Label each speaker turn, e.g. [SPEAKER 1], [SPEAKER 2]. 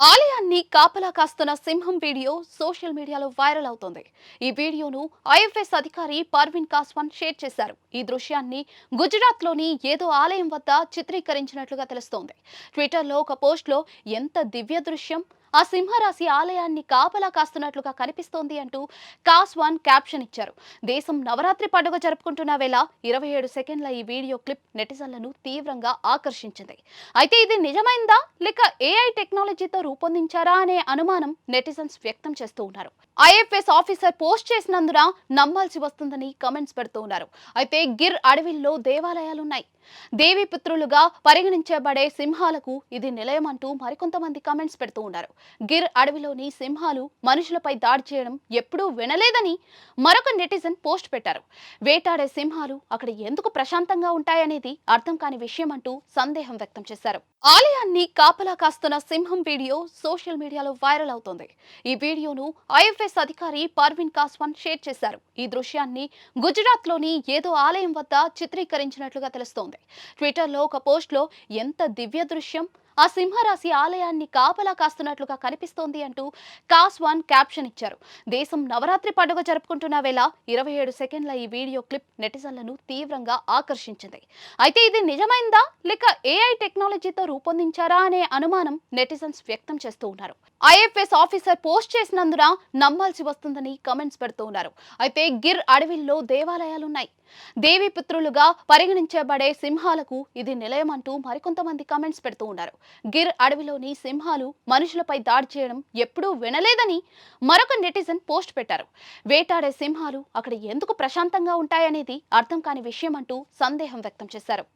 [SPEAKER 1] ఆలయాన్ని కాపలా కాస్తున్న సింహం వీడియో సోషల్ మీడియాలో వైరల్ అవుతోంది. ఈ వీడియోను ఐఎఫ్ఎస్ అధికారి పర్విన్ కాస్వాన్ షేర్ చేశారు. ఈ దృశ్యాన్ని గుజరాత్లోని ఏదో ఆలయం వద్ద చిత్రీకరించినట్లుగా తెలుస్తోంది. ట్విట్టర్లో ఒక పోస్ట్లో ఎంత దివ్య దృశ్యం ఆ సింహరాశి ఆలయాన్ని కాపలా కాస్తున్నట్లుగా కనిపిస్తోంది అంటూ కాస్ వన్ క్యాప్షన్ ఇచ్చారు. దేశం నవరాత్రి పండుగ జరుపుకుంటున్న వేళ ఇరవై ఏడు సెకండ్ల ఈ వీడియో క్లిప్ నెటిజన్లను తీవ్రంగా ఆకర్షించింది. అయితే ఇది నిజమైందా? లేక ఏఐ టెక్నాలజీతో రూపొందించారా అనే అనుమానం నెటిజన్స్ వ్యక్తం చేస్తూ ఉన్నారు. ఐఎఫ్ఎస్ ఆఫీసర్ పోస్ట్ చేసినందున నమ్మాల్సి వస్తుందని కమెంట్స్ పెడుతూ ఉన్నారు. అయితే గిర్ అడవిల్లో దేవాలయాలున్నాయి. దేవి పుత్రులుగా పరిగణించబడే సింహాలకు ఇది నిలయం అంటూ మరికొంతమంది కమెంట్స్ పెడుతూ ఉన్నారు. గిర్ అడవిలోని సింహాలు మనుషులపై దాడి చేయడం ఎప్పుడూ వినలేదని మరొక నెటిజన్ పోస్ట్ పెట్టారు. వేటాడే సింహాలు అక్కడ ఎందుకు ప్రశాంతంగా ఉంటాయనేది అర్థం కాని విషయం అంటూ సందేహం వ్యక్తం చేశారు. ఆలయాన్ని కాపలా కాస్తున్న సింహం వీడియో సోషల్ మీడియాలో వైరల్ అవుతోంది. ఈ వీడియోను ఐఎఫ్ఎస్ అధికారి పర్విన్ కాస్వాన్ షేర్ చేశారు. ఈ దృశ్యాన్ని గుజరాత్లోని ఏదో ఆలయం వద్ద చిత్రీకరించినట్లుగా తెలుస్తోంది. ట్విట్టర్లో ఒక పోస్ట్లో ఎంత దివ్య దృశ్యం ఆ సింహరాశి ఆలయాన్ని కాపలా కాస్తున్నట్లుగా కనిపిస్తోంది అంటూ కాస్వాన్ క్యాప్షన్ ఇచ్చారు. దేశం నవరాత్రి పండుగ జరుపుకుంటున్న వేళ ఇరవై ఏడు సెకండ్ల ఈ వీడియో క్లిప్ నెటిజన్లను తీవ్రంగా ఆకర్షించింది. అయితే ఇది నిజమైందా? లేక ఏఐ టెక్నాలజీతో రూపొందించారా అనే అనుమానం నెటిజన్స్ వ్యక్తం చేస్తూ ఉన్నారు. ఐఎఫ్ఎస్ ఆఫీసర్ పోస్ట్ చేసినందున నమ్మాల్సి వస్తుందని కమెంట్స్ పెడుతూ ఉన్నారు. అయితే గిర్ అడవిల్లో దేవాలయాలున్నాయి. దేవి పుత్రులుగా పరిగణించబడే సింహాలకు ఇది నిలయం అంటూ మరికొంతమంది కమెంట్స్ పెడుతూ ఉన్నారు. గిర్ అడవిలోని సింహాలు మనుషులపై దాడి చేయడం ఎప్పుడూ వినలేదని మరొక నెటిజన్ పోస్ట్ పెట్టారు. వేటాడే సింహాలు అక్కడ ఎందుకు ప్రశాంతంగా ఉంటాయనేది అర్థం కాని విషయం అంటూ సందేహం వ్యక్తం చేశారు.